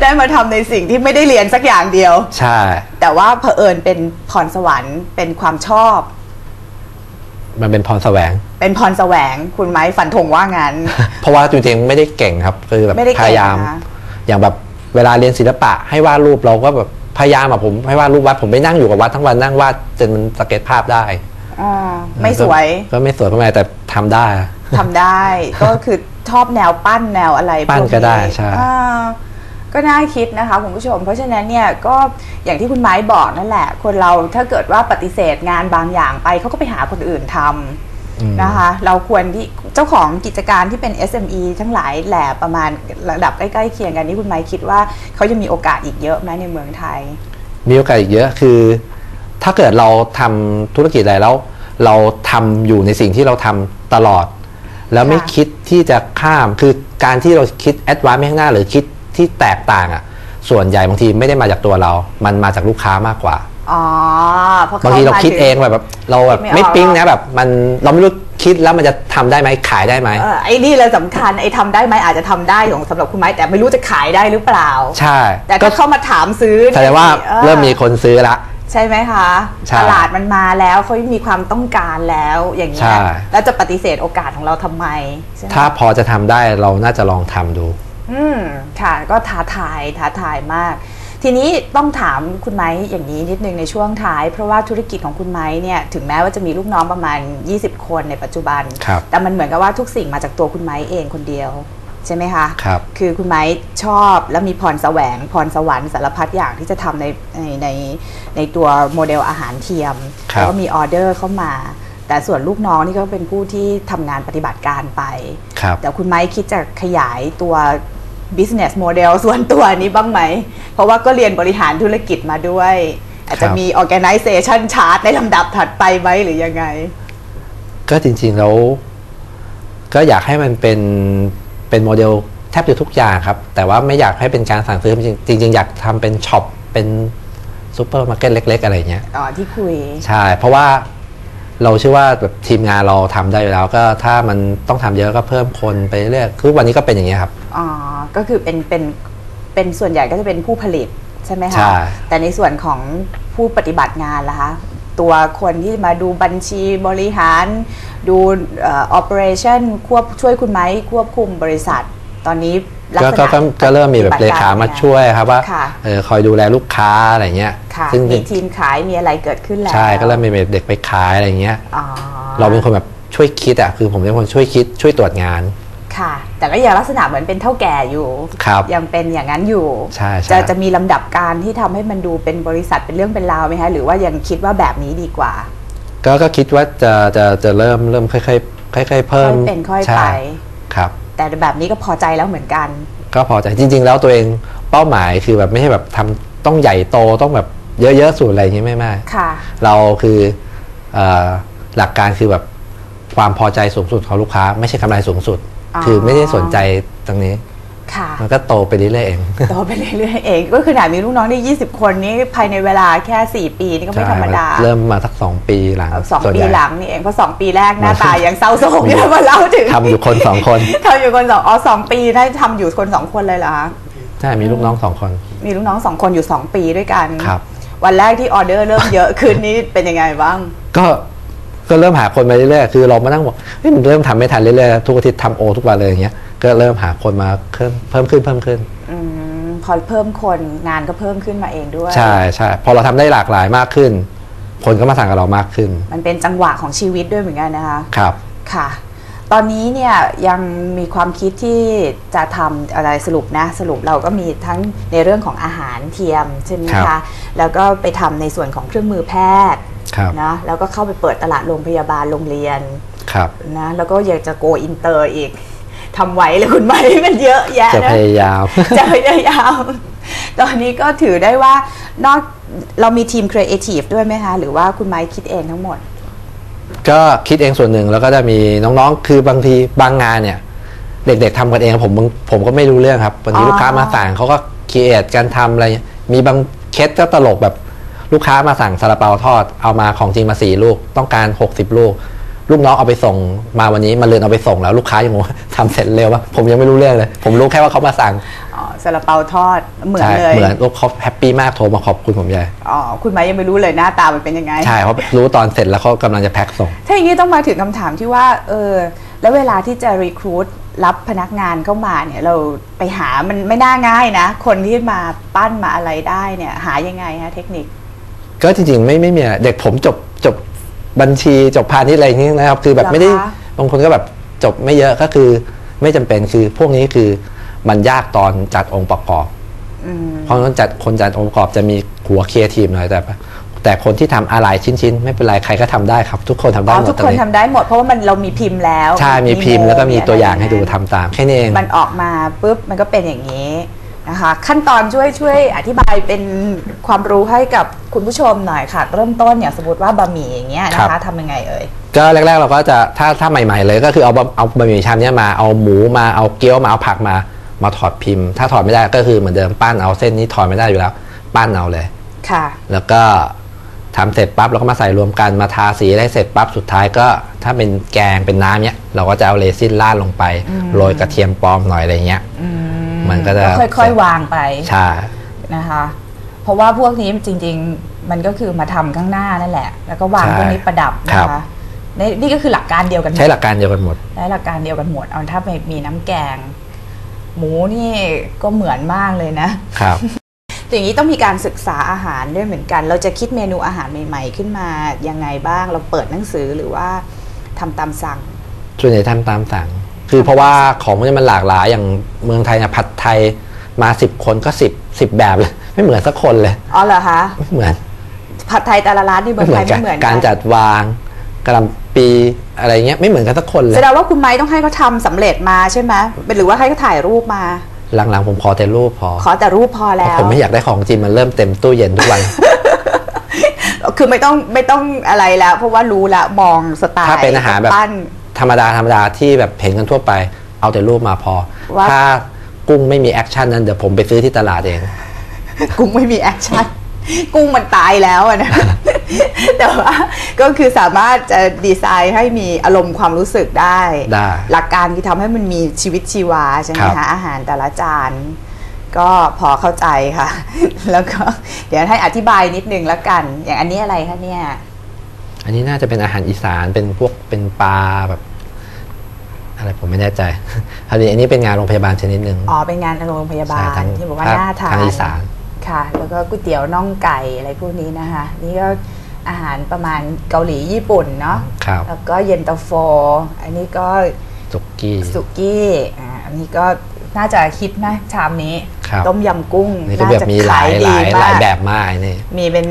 ได้มาทำในสิ่งที่ไม่ได้เรียนสักอย่างเดียว ใช่ แต่ว่าเผอิญเป็นพรสวรรค์เป็นความชอบ มันเป็นพรแสวง เป็นพรแสวงคุณไม้ฝันธงว่างั้น เพราะว่าจริงๆไม่ได้เก่งครับ คือแบบไม่ได้เก่งพยายามนะคะอย่างแบบเวลาเรียนศิลปะ ให้วาดรูปเราก็แบบพยายามอะผมให้วาดรูปวัดผมไม่นั่งอยู่กับวัดทั้งวันนั่งวาดจนมันสเก็ตภาพได้อ่าไม่สวยก็ก็ไม่สวยก็ไม่แต่ทำได้ทำได้ก็คือ ชอบแนวปั้นแนวอะไรปั้นพวก็ได้ใช่อ่าก็น่าคิดนะคะคุณผู้ชม เพราะฉะนั้นเนี่ยก็อย่างที่คุณไม้บอกนั่นแหละ คนเราถ้าเกิดว่าปฏิเสธงานบางอย่างไปเขาก็ไปหาคนอื่นทำอืมนะคะ เราควรที่เจ้าของกิจการที่เป็น SME ทั้งหลายแหละประมาณระดับใกล้ๆเคียงกันนี่คุณไม้คิดว่าเขายังมีโอกาสอีกเยอะไหมในเมืองไทย มีโอกาสอีกเยอะคือ ถ้าเกิดเราทำธุรกิจอะไรแล้ว เราทำอยู่ในสิ่งที่เราทำตลอด แล้วไม่ค่ะคิดที่จะข้ามคือการที่เราคิดแอดวานซ์ไปข้างหน้า หรือคิดที่แตกต่างอะส่วนใหญ่บางทีไม่ได้มาจากตัวเรา มันมาจากลูกค้ามากกว่าอ๋อเพราะขบางทีเรามคิดถึเองแบบแบบเราแบบคิดไม่ออกไม่ปิ๊งนะแบบมันเราไม่รู้คิดแล้วมันจะทำได้ไหมขายได้ไหมเออไอ้นี่เลยสำคัญไอ้ทำได้ไหมอาจจะทำได้ของสำหรับคุณไม้แต่ไม่รู้จะขายได้หรือเปล่า ใช่ แต่ก็ก็เข้ามาถามซื้อแสดงว่าออเริ่มมีคนซื้อละ ใช่ไหมคะใช่ตลาดมันมาแล้วเขามีความต้องการแล้วอย่างเงี้ใช่ยแล้วจะปฏิเสธโอกาสของเราทำไมใช่ไหมถ้าพอจะทำได้เราน่าจะลองทำดู อืมค่ะ ก็ท้าทายท้าทายมาก ทีนี้ต้องถามคุณไม้อย่างนี้นิดนึงในช่วงท้าย เพราะว่าธุรกิจของคุณไม้เนี่ยถึงแม้ว่าจะมีลูกน้องประมาณ 20 คนในปัจจุบัน ครับ แต่มันเหมือนกับว่าทุกสิ่งมาจากตัวคุณไม้เองคนเดียว ใช่ไหมคะครับคือคุณไม้ชอบและมีพรแสวงพรสวรรค์สารพัดอย่างที่จะทำในในในในตัวโมเดลอาหารเทียมครับแล้วก็มีออเดอร์เข้ามา แต่ส่วนลูกน้องนี่ก็เป็นผู้ที่ทำงานปฏิบัติการไปครับแต่คุณไม้คิดจะขยายตัว business model ส่วนตัวนี้บ้างไหม เพราะว่าก็เรียนบริหารธุรกิจมาด้วย อาจจะครับมี organization chart ในลำดับถัดไปไหมหรือยังไง ก็จริงๆแล้วก็อยากให้มันเป็น เป็นโมเดลแทบจะทุกอย่างครับ แต่ว่าไม่อยากให้เป็นการสั่งซื้อจริงจริงๆอยากทำเป็นช็อปเป็นซูเปอร์มาร์เก็ตเล็ก ๆ อะไรเงี้ยอ๋อที่คุย ใช่ เพราะว่าเราเชื่อว่าแบบทีมงานเราทำได้อยู่แล้วก็ถ้ามันต้องทำเยอะก็เพิ่มคนไปเรื่อยคือวันนี้ก็เป็นอย่างเงี้ยครับอ๋อก็คือเป็นเป็นเป็นส่วนใหญ่ก็จะเป็นผู้ผลิตใช่ไหมคะใช่แต่ในส่วนของผู้ปฏิบัติงานล่ะคะ ตัวคนที่มาดูบัญชีบริหาร ดูเอ่อ operation ควบช่วยคุณไหมควบคุมบริษัท ตอนนี้ลักก็ษณะก็ก็ก็เริ่มมีแบบปเลฏิบัติขามาเป็นไงช่วยครับว่าค่ะเออคอยดูแลลูกค้าอะไรเงี้ยค่ะซึ่งมีทีมขายมีอะไรเกิดขึ้นแล้วใช่ก็เริ่มมีเด็กไปขายอะไรเงี้ยอ๋อเราเป็นคนแบบช่วยคิดอะคือผมเป็นคนช่วยคิดช่วยตรวจงาน ค่ะ แต่ก็ยังลักษณะเหมือนเป็นเท่าแก่อยู่ครับยังเป็นอย่างนั้นอยู่ใช่ใช่จะจะมีลำดับการที่ทำให้มันดูเป็นบริษัทเป็นเรื่องเป็นราวไหมคะหรือว่ายังคิดว่าแบบนี้ดีกว่า ก็ก็คิดว่าจะจะจะเริ่มเริ่มค่อยๆค่อยๆเพิ่มค่อยเป็นค่อยใช่ไปครับ แต่แบบนี้ก็พอใจแล้วเหมือนกัน ก็พอใจจริง ๆ แล้วตัวเองเป้าหมายคือแบบไม่ใช่แบบทำต้องใหญ่โตต้องแบบเยอะๆสุดอะไรอย่างงี้ไม่ไม่ค่ะเราคือเออหลักการคือแบบความพอใจสูงสุดของลูกค้า ไม่ใช่กำไรสูงสุดอ๋อ คือไม่ได้สนใจตรงนี้ค่ะมันก็โตไปเรื่อยๆเอง โตไปเรื่อยๆเอง ก็คือขนาดมีลูกน้องได้ 20 คนนี้ภายในเวลาแค่ 4 ปีนี่ก็ไม่ธรรมดา เริ่มมาสักสองปีหลังเอ่อสองส่วนปีใญ่หลังนี่เองเพราะสองปีแรกหน้าตายังเศร้าโศกอยู่มาเล่าถึงทำอยู่คนสองคนทำอยู่คนสองอ๋อสองปีได้ทำอยู่คนสองคนเลยเหรอคะใช่มีลูกน้องสองคน มีลูกน้องสองคนอยู่สองปีด้วยกันครับ วันแรกที่ออเดอร์เริ่มเยอะขึ้นนี่เป็นยังไงบ้าง ก็ ก็เริ่มหาคนมาเรื่อยๆคือเรามานั่งบอกเฮ้ยมันเริ่มทำไม่ทันเรื่อยๆทุกอาทิตย์ทำโอทุกวันเลยอย่างเงี้ยก็เริ่มหาคนมาเพิ่มเพิ่มขึ้นเพิ่มขึ้นอืมพอเพิ่มคนงานก็เพิ่มขึ้นมาเองด้วย ใช่ใช่พอเราทำได้หลากหลายมากขึ้น คนก็มาสั่งกับเรามากขึ้น มันเป็นจังหวะของชีวิตด้วยเหมือนกันนะคะครับค่ะ ตอนนี้เนี่ยยังมีความคิดที่จะทำอะไรสรุปนะสรุปเราก็มีทั้งในเรื่องของอาหารเทียมใช่ไหมครัคะบแล้วก็ไปทำในส่วนของเครื่องมือแพทย์ครับนะแล้วก็เข้าไปเปิดตลาดโรงพยาบาลโรงเรียนครับนะแล้วก็อยากจะโกอินเตอร์อีกทำไหวเลยคุณไหมมันเยอะแยะจะนะพยายามจะพยายามตอนนี้ก็ถือได้ว่านอกเรามีทีมครีเอทีฟด้วยไหมคะ หรือว่าคุณไม้คิดเองทั้งหมด ก็คิดเองส่วนหนึ่งแล้วก็จะมีน้องๆ คือบางทีบางงานเนี่ย เด็กๆทำกันเองผมบางผมก็ไม่รู้เรื่องครับบางทีอ๋อลูกค้ามาสั่งเขาก็คิดเอทการทำอะไรเงี้ยมีบางเคสก็ตลกแบบลูกค้ามาสั่งซาลาเปาทอดเอามาของจริงมาสี่ลูกต้องการ 60 ลูก ลูกน้องเอาไปส่งมาวันนี้มาเรือนเอาไปส่งแล้วลูกค้ายังบอกว่าทำเสร็จเร็ววะผมยังไม่รู้เรื่องเลย ผมรู้แค่ว่าเขามาสั่งอ๋อ ซาลาเปาทอดเหมือนใช่เลย เหมือนลูกเขาแฮปปี้มากโทรมาขอบคุณผมใหญ่อ๋อคุณไม้ยังไม่รู้เลยหน้าตามันเป็นยังไง ใช่เพราะรู้ตอนเสร็จแล้วเขากำลังจะแพ็คส่ง ถ้าอย่างนี้ต้องมาถึงคำถามที่ว่าเออแล้วเวลาที่จะรีครูดรับพนักงานเข้ามาเนี่ยเราไปหามันไม่น่าง่ายนะ คนที่มาปั้นมาอะไรได้เนี่ยหายังไงฮะเทคนิค ก็จริงๆไม่ไม่มีอะไรเด็กผมจบจบบัญชีจบพาณิชย์อะไรอย่างนี้นะครับ คือแบบไม่ได้เหรอคะบางคนก็แบบจบไม่เยอะก็คือไม่จำเป็นคือพวกนี้คือ มันยากตอนจัดองค์ประกอบอืมเพราะฉะนั้นจัดคนจัดองค์ประกอบจะมีหัวเคลียร์ทีมหน่อยแต่แต่คนที่ทำอะไรชิ้นๆ ไม่เป็นไร ใครก็ทำได้ครับ ทุกคนทำได้อ๋อหมทุดกตรคนงนี้ทำได้หมดเพราะว่ามันเรามีพิมพ์แล้ว ใช่ มีพิมพ์แล้วก็มีตัวอย่างให้ดูะไรทำตาม แค่นี้เอง มันออกมาปุ๊บ มันก็เป็นอย่างนี้นะคะ ขั้นตอนช่วยช่วยอธิบายเป็นความรู้ให้กับคุณผู้ชมหน่อยค่ะ เริ่มต้นอย่างสมมติว่าบะหมี่อย่างเงี้ยนะคะทำยังไงเอ่ยก็แรกๆเราก็จะถ้าถ้าใหม่ ๆ เลยก็คือเอาบะเอาบะหมี่ชามเนี้ยมาเอาหมูมาเอาเกี๊ยวมาเอาผักมา มาถอดพิมพ์ ถ้าถอดไม่ได้ก็คือเหมือนเดิมปั้นเอาเส้นนี้ถอดไม่ได้อยู่แล้ว ปั้นเอาเลยค่ะ แล้วก็ทำเสร็จปั๊บเราก็มาใส่รวมกันมาทาสีได้เสร็จปั๊บสุดท้ายก็ ถ้าเป็นแกงเป็นน้ำเนี้ย เราก็จะเอาเรซินราดลงไปโรยกระเทียมปลอมหน่อยอะไรเงี้ยอืมมันก็จะค่อยๆวางไปใช่นะคะ เพราะว่าพวกนี้จริง ๆ มันก็คือมาทำข้างหน้านั่นแหละ แล้วก็วางพวกนี้ประดับนะคะนี่นี่ก็คือหลักการเดียวกันหมดใช้หลักการเดียวกันหมดใช้หลักการเดียวกันหมดเอาถ้าไม่มีน้ำแกง หมูนี่ก็เหมือนมากเลยนะครับ อย่างนี้ต้องมีการศึกษาอาหารด้วยเหมือนกัน เราจะคิดเมนูอาหารใหม่ ๆ ขึ้นมายังไงบ้าง เราเปิดหนังสือหรือว่าทำตามสั่ง ส่วนใหญ่ทำตามสั่ง คือเพราะว่าของพวกนี้มันหลากหลายอย่างเมืองไทยเนี่ยผัดไทยมาสิบคนก็สิบสิบแบบเลยไม่เหมือนสักคนเลยอ๋อเหรอคะไม่เหมือนผัดไทยแต่ละร้านที่เมืไม่องเหมืไทอยนกัไม่นเหมือนการจัดวางกระหลำปี อะไรเงี้ยไม่เหมือนกันสักคนเลแสยดงว่าคุณไม้ต้องให้เขาทำสำเร็จมาใช่ไหมเป็นหรือว่าให้เขาถ่ายรูปมา หลังๆผมขอแต่รูปพอขอแต่รูปพอเพแล้ราะว ผมไม่อยากได้ของจริงมันเริ่มเต็มตู้เย็นทุกวัน คือไม่ต้องไม่ต้องอะไรแล้ว เพราะว่ารู้แล้วมองสไตล์ถ้าเป็นอาหารแบบ ปั้น ธรรมดาธรรมดาที่แบบเห็นกันทั่วไป เอาแต่รูปมาพอ ว่า ถ้ากุ้งไม่มีแอคชั่นนั้นเดี๋ยวผมไปซื้อที่ตลาดเอง กุ้งไม่มีแอคชั่น กุ้งมันตายแล้วอะนะ แต่ว่าก็คือสามารถจะดีไซน์ให้มีอารมณ์ความรู้สึกได้ ได้หลักการคือทำให้มันมีชีวิตชีวาใช่ไหมครัคะบอาหารแต่ละจาน ก็พอเข้าใจค่ะ แล้วก็เดี๋ยวให้อธิบายนิดนึงแล้วกัน อย่างอันนี้อะไรคะเนี่ย อันนี้น่าจะเป็นอาหารอีสานเป็นพวกเป็นปลาแบบอะไรผมไม่แน่ใจอันนี้อันนี้เป็นงานโรงพยาบาลชนิดหนึ่งอ๋อ เป็นงานโรงพยาบาใช่ลทางที่บอกว่าภาคน่าทานทางอีสานค่ะ แล้วก็ก๋วยเตี๋ยวน่องไก่อะไรพวกนี้นะคะ นี่ก็ อาหารประมาณเกาหลีญี่ปุ่นเนาะครับแล้วก็เย็นตาโฟ อันนี้ก็สุกี้สุกี้อ่าอันนี้ก็น่าจะคิดนะชามนี้ครับต้มยำกุ้งนี่ก็แบบมีหลายหลายหลายแบบมากนี่มีเป็น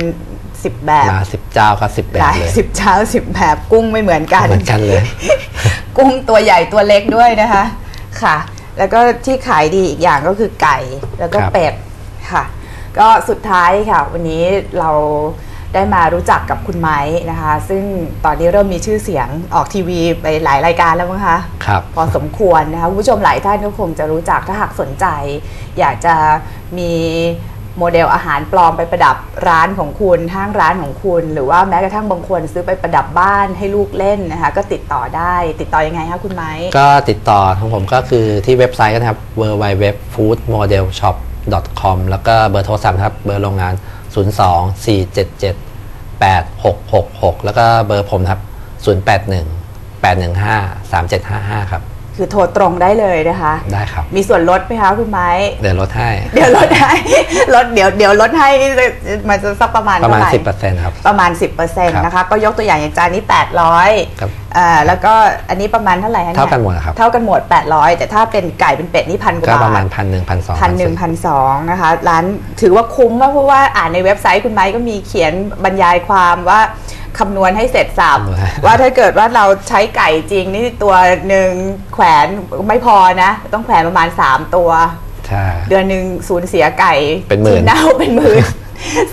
สิบแบบมาสิบเจ้าก็สิบแบหบลายเลยสิบเช้าสิบแบบกุ้งไม่เหมือนกันเหมือนกันเลย กุ้งตัวใหญ่ตัวเล็กด้วยนะคะค่ะ แล้วก็ที่ขายดีอีกอย่างก็คือไก่แล้วก็ครับเป็ดค่ะ ก็สุดท้ายค่ะ วันนี้เรา ได้มารู้จักกับคุณไม้นะคะ ซึ่งตอนนี้เริ่มมีชื่อเสียงออกทีวีไปหลายรายการแล้วมั้งคะครับพอสมควรนะคะคุณผู้ชมหลายท่านก็คงจะรู้จักถ้าหากสนใจ อยากจะมีโมเดลอาหารปลอมไปประดับร้านของคุณห้างร้านของคุณ หรือว่าแม้กระทั่งบางคนซื้อไปประดับบ้านให้ลูกเล่นนะคะก็ติดต่อได้ติดต่อยังไงคะคุณไม้ก็ติดต่อของผมก็คือที่เว็บไซต์ก็นะครับ www.foodmodelshop.com แล้วก็เบอร์โทรศัพท์ครับ เบอร์โรงงาน 02 477 8666 แล้วก็เบอร์ผมครับ 081 815 3755 ครับ คือโทรตรงได้เลยนะคะ ได้ครับ มีส่วนลดไหมคะคุณไม้ เดี๋ยวลดให้ เดี๋ยวลดให้ลดเดี๋ยวเดี๋ยวลดให้นี่มันจะสักประมาณประมาณเท่ไห10%ครับ ประมาณ10%นะคะ ก็ยกตัวอย่างอย่างจานนี้800ครับอ่าแล้วก็อันนี้ประมาณเท่าไหร่คะยเท่ากันหมดครับ เท่ากันหมด800แต่ถ้าเป็นไก่เป็นเป็ดนี่พันกก็ว่าประมาบาณทพันหนึ่งพันสองพันหนึ่งพันสองนะคะ ร้านถือว่าคุ้มมากเพราะว่าอ่านในเว็บไซต์คุณไม้ก็มีเขียนบรรยายความว่า คำนวณให้เสร็จสับว่าถ้าเกิดว่าเราใช้ไก่จริงนี่ตัวหนึ่งแขวนไม่พอนะ ต้องแขวนประมาณ 3 ตัวใช่เดือนหนึ่งสูญเสียไก่เป็นหมื่นที่เน่าเป็นหมื่น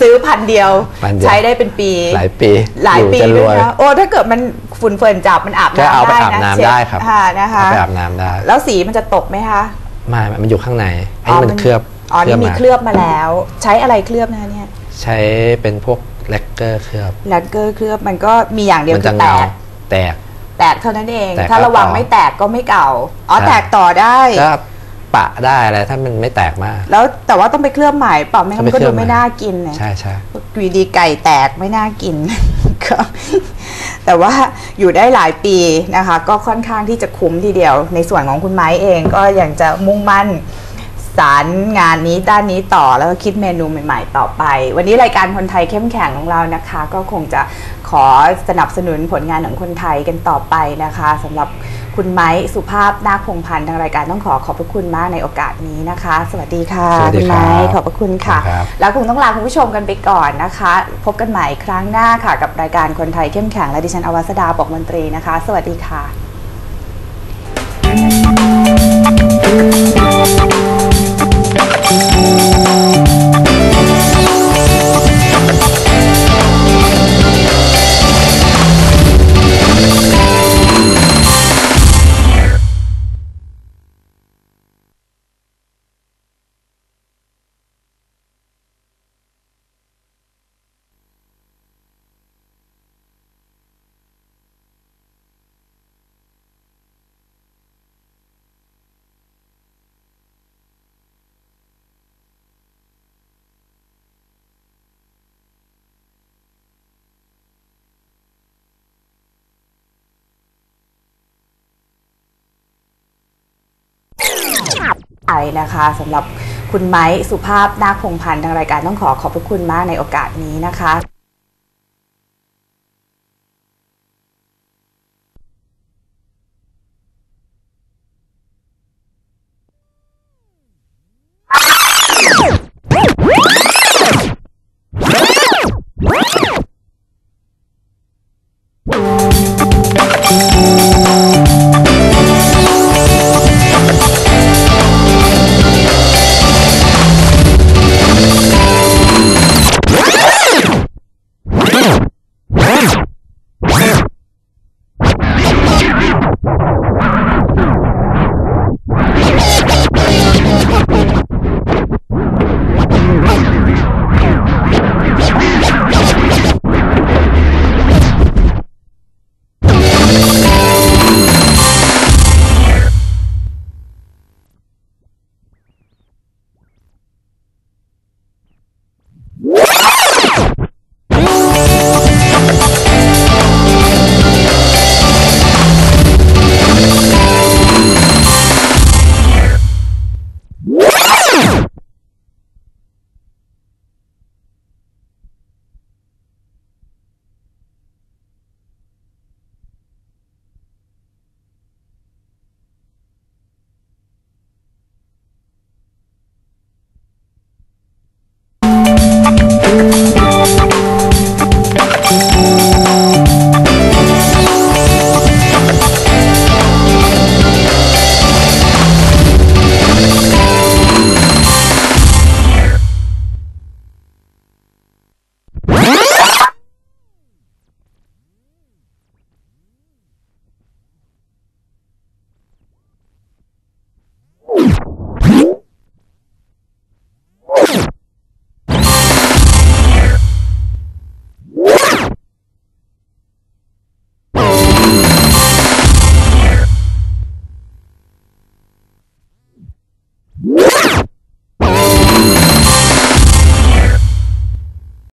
ซื้อพันเดียวพันเดียว ใช้ได้เป็นปี หลายปีหลายปีอจะรด้ววยยนะโอ้ถ้าเกิดมันฝุ่นเฟิร์นจับมันอาบก็น้ำเอาไปได้อาบนะน้ำเช็ได้ครับค่ะนะคะเอาไปอาบน้ำได้ แล้วสีมันจะตกไหมคะไม่ไม่มันอยู่ข้างในไอ้นี่มันเคลือบอ๋อนี่มีาเคลือบมาแล้ว ใช้อะไรเคลือบนะคะเนี่ย ใช้เป็นพวก แลกเกอร์เคลือบแลกเกอร์เคลือบมันก็มีอย่างเดียวมันคืจะอแตเงากแตก แตกเท่านั้นเอง แตกถ้าระวังต่อ ไม่แตกก็ไม่เก่า อ๋อใช่แตกต่อได้ ก็ปะได้อะไรถ้ามันไม่แตกมาก แล้วแต่ว่าต้องไปเคลือบใหม่เปล่าไม่งั้นมันก็ต้องไปเคลือบดูไม่ใหม่น่ากินเนี่ย ใช่ใช่อยู่ดีไก่แตกไม่น่ากิน ก็แต่ว่าอยู่ได้หลายปีนะคะ ก็ค่อนข้างที่จะคุ้มทีเดียว ในส่วนของคุณไม้เองก็ยังจะมุ่งมั่น สารงานนี้ด้านนี้ต่อแล้วก็คิดเมนูใหม่ ๆ ต่อไป วันนี้รายการคนไทยเข้มแข็งของเรานะคะ ก็คงจะขอสนับสนุนผลงานของคนไทยกันต่อไปนะคะสำหรับคุณไม้สุภาพนาคพงพันธ์ทางรายการต้องขอขอบพระคุณมากในโอกาสนี้นะคะ สวัสดีค่ะสวัสดีคุณครับไม้ขอบพระคุณค่ะ ครับแล้วคงต้องลาคุณผู้ชมกันไปก่อนนะคะ พบกันใหม่ครั้งหน้าค่ะ กับรายการคนไทยเข้มแข็งและดิฉันอวัสดาปกมนตรีนะคะ สวัสดีค่ะ ไอนะคะสำหรับคุณไม้สุภาพนาคพงพันธ์ทางรายการต้องขอขอบพระคุณมากในโอกาสนี้นะคะ